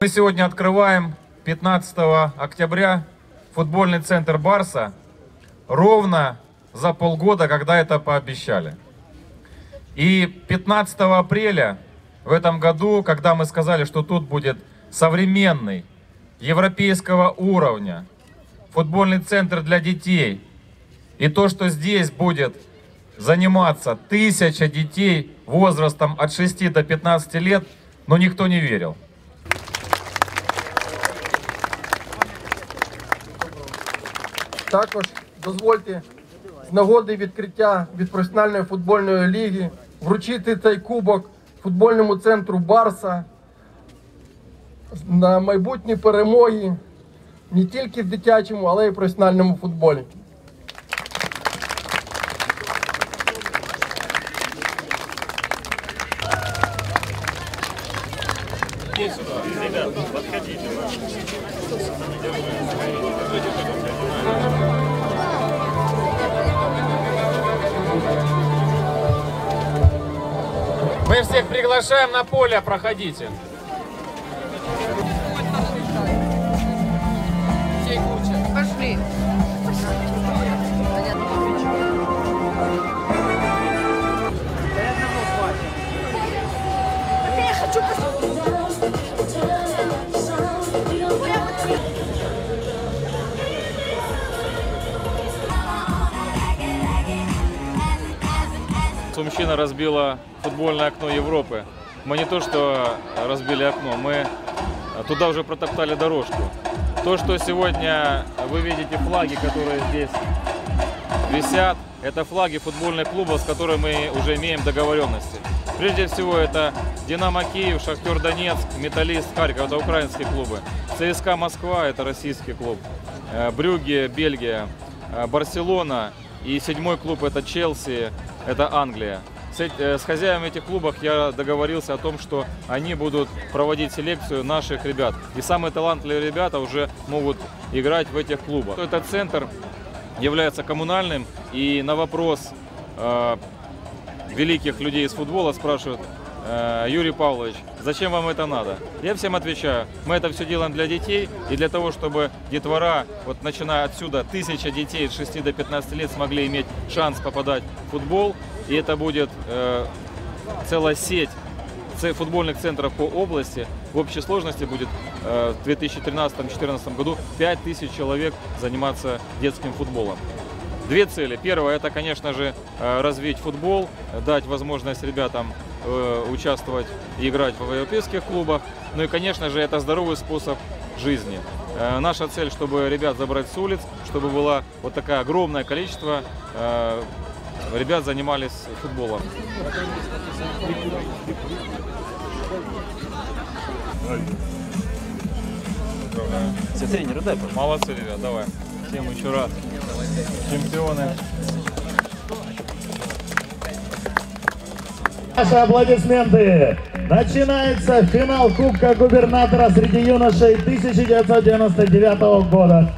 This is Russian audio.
Мы сегодня открываем 15 октября футбольный центр Барса ровно за полгода, когда это пообещали. И 15 апреля в этом году, когда мы сказали, что тут будет современный, европейского уровня, футбольный центр для детей, и то, что здесь будет заниматься тысяча детей возрастом от 6 до 15 лет, но никто не верил. Також дозвольте з нагоди відкриття від професіональної футбольної ліги вручити цей кубок футбольному центру Барса на майбутні перемоги не тільки в дитячому, але й в професіональному футболі. Мы всех приглашаем на поле, проходите. Сумщина разбила футбольное окно Европы. Мы не то, что разбили окно, мы туда уже протоптали дорожку. То, что сегодня вы видите флаги, которые здесь висят, это флаги футбольных клубов, с которыми мы уже имеем договоренности. Прежде всего, это Динамо Киев, Шахтер Донецк, Металлист Харьков, это украинские клубы. ЦСКА Москва, это российский клуб. Э, Брюгге, Бельгия. Э, Барселона и седьмой клуб это Челси, это Англия. Э, с хозяевами этих клубов я договорился о том, что они будут проводить селекцию наших ребят. И самые талантливые ребята уже могут играть в этих клубах. Этот центр является коммунальным и на вопрос э, великих людей из футбола спрашивают, «Э, Юрий Павлович, зачем вам это надо? Я всем отвечаю, мы это все делаем для детей и для того, чтобы детвора, вот начиная отсюда, тысяча детей от 6 до 15 лет смогли иметь шанс попадать в футбол. И это будет э, целая сеть ц- футбольных центров по области. В общей сложности будет в 2013-2014 году 5000 человек заниматься детским футболом. Две цели. Первое, это, конечно же, развить футбол, дать возможность ребятам участвовать и играть в европейских клубах. Ну и, конечно же, это здоровый способ жизни. Наша цель, чтобы ребят забрать с улиц, чтобы было вот такое огромное количество ребят занимались футболом. Все тренеры, дай, пожалуйста. Молодцы, ребят, давай. Всем еще раз. Чемпионы. Наши аплодисменты. Начинается финал Кубка губернатора среди юношей 1999 года.